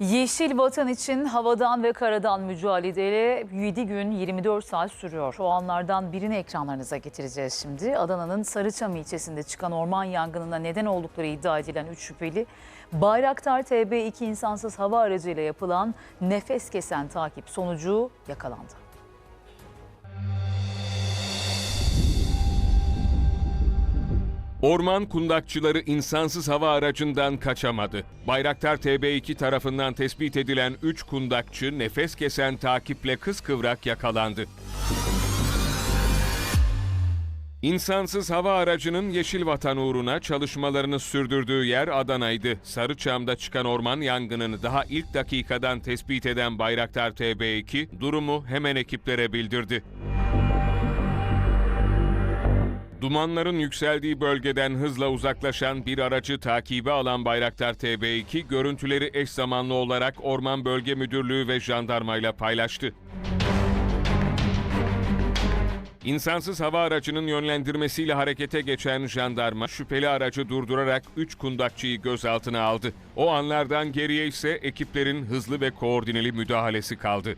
Yeşil vatan için havadan ve karadan mücadele 7 gün 24 saat sürüyor. O anlardan birini ekranlarınıza getireceğiz şimdi. Adana'nın Sarıçam ilçesinde çıkan orman yangınına neden oldukları iddia edilen 3 şüpheli Bayraktar TB2 insansız hava aracıyla yapılan nefes kesen takip sonucu yakalandı. Orman kundakçıları insansız hava aracından kaçamadı. Bayraktar TB2 tarafından tespit edilen 3 kundakçı nefes kesen takiple kıskıvrak yakalandı. İnsansız hava aracının Yeşil Vatan uğruna çalışmalarını sürdürdüğü yer Adana'ydı. Sarıçam'da çıkan orman yangınını daha ilk dakikadan tespit eden Bayraktar TB2 durumu hemen ekiplere bildirdi. Dumanların yükseldiği bölgeden hızla uzaklaşan bir aracı takibe alan Bayraktar TB2 görüntüleri eş zamanlı olarak Orman Bölge Müdürlüğü ve jandarmayla paylaştı. İnsansız hava aracının yönlendirmesiyle harekete geçen jandarma şüpheli aracı durdurarak 3 kundakçıyı gözaltına aldı. O anlardan geriye ise ekiplerin hızlı ve koordineli müdahalesi kaldı.